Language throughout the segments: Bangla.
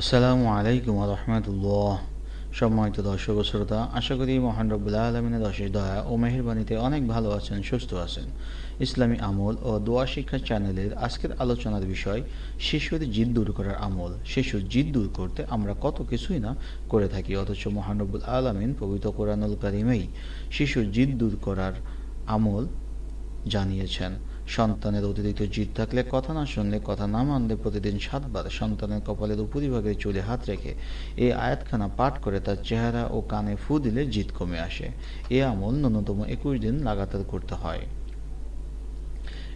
আসসালামু আলাইকুম রহমতুল্লাহ সম্মানিত দর্শক শ্রোতা, আশা করি মহান রব্বুল্লাহ আলমিনের অশেষ দয়া ও মেহেরবানিতে অনেক ভালো আছেন, সুস্থ আছেন। ইসলামী আমল ও দোয়া শিক্ষা চ্যানেলের আজকের আলোচনার বিষয়, শিশুর জিদ দূর করার আমল। শিশুর জিদ দূর করতে আমরা কত কিছুই না করে থাকি, অথচ মহান রব্বুল আলমিন পবিত্র কোরআনুল কারিমেই শিশুর জিদ দূর করার আমল জানিয়েছেন। সন্তানের অতিরিক্ত জিদ থাকলে কথা না শুনলে, কথা না মানলে প্রতিদিন সাতবার সন্তানের কপালের উপরিভাগে চুলে হাত রেখে এই আয়াতখানা পাঠ করে তার চেহারা ও কানে ফু দিলে জিদ কমে আসে। এ আমল ন্যূনতম একুশ দিন লাগাতার করতে হয়।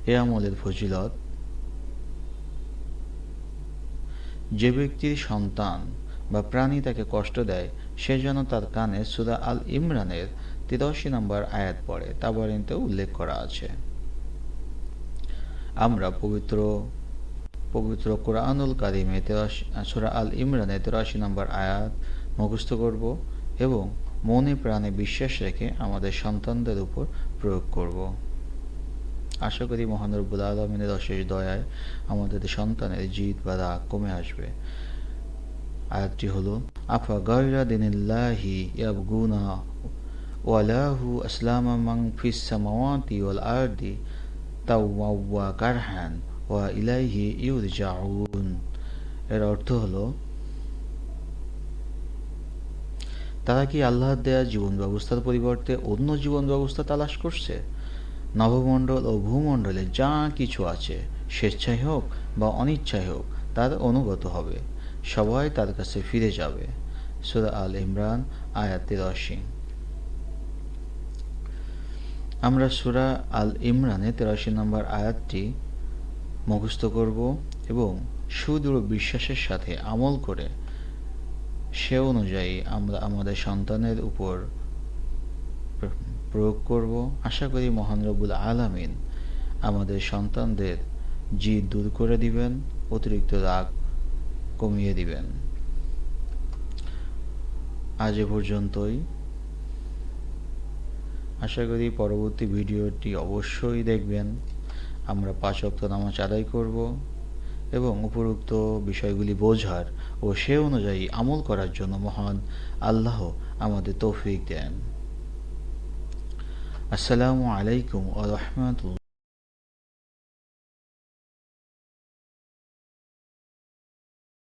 এ আমলের ফজিলত, যে ব্যক্তির সন্তান বা প্রাণী তাকে কষ্ট দেয়, সে যেন তার কানে সুরা আল ইমরানের তিরাশি নম্বর আয়াত পড়ে, তা বরেন্তে উল্লেখ করা আছে। আমরা পবিত্র পবিত্র কোরআনুল কারিমে তেরাশি সুরা আল ইমরানে তেরাশি নম্বর আয়াত মুখস্থ করব এবং মনে প্রাণে বিশ্বাস রেখে আমাদের সন্তানদের উপর প্রয়োগ করব। আশা করি মহানরবুল আলমিনের অশেষ দয়ায় আমাদের সন্তানের জিদ বা রাগ কমে আসবে। আয়াতটি হলো, আফা গয়রা দিনিল্লাহি ইয়াবগুনা ওয়ালাহু আসলামা মাং ফিস ওয়াল আরদি তাওয়া কারহান ওয়া ইলাইহি ইউরজাউন এর অর্থ হলো, তারা কি আল্লাহর দেয়া জীবন ব্যবস্থার পরিবর্তে অন্য জীবন ব্যবস্থা তালাশ করছে? নবমণ্ডল ও ভূমণ্ডলে যা কিছু আছে, স্বেচ্ছায় হোক বা অনিচ্ছায় হোক, তার অনুগত হবে। সবাই তার কাছে ফিরে যাবে। সুরা আল ইমরান, আয়াত তিরাশি আমরা সুরা আল ইমরানে তেরাশি নম্বর আয়াতটি মুখস্থ করব এবং সুদৃঢ় বিশ্বাসের সাথে আমল করে সে অনুযায়ী আমরা আমাদের সন্তানের উপর প্রয়োগ করব। আশা করি মহান রবুল আলামিন আমাদের সন্তানদের জিদ দূর করে দিবেন, অতিরিক্ত রাগ কমিয়ে দিবেন। আজ এ পর্যন্তই। আশা করি পরবর্তী ভিডিওটি অবশ্যই দেখবেন। আমরা পাঁচ অক্ত নামাজ আদায় করব এবং উপরোক্ত বিষয়গুলি বোঝার ও সে অনুযায়ী আমল করার জন্য মহান আল্লাহ আমাদের তৌফিক দেন। আসসালামু আলাইকুম আ রহমতুল্লাহ।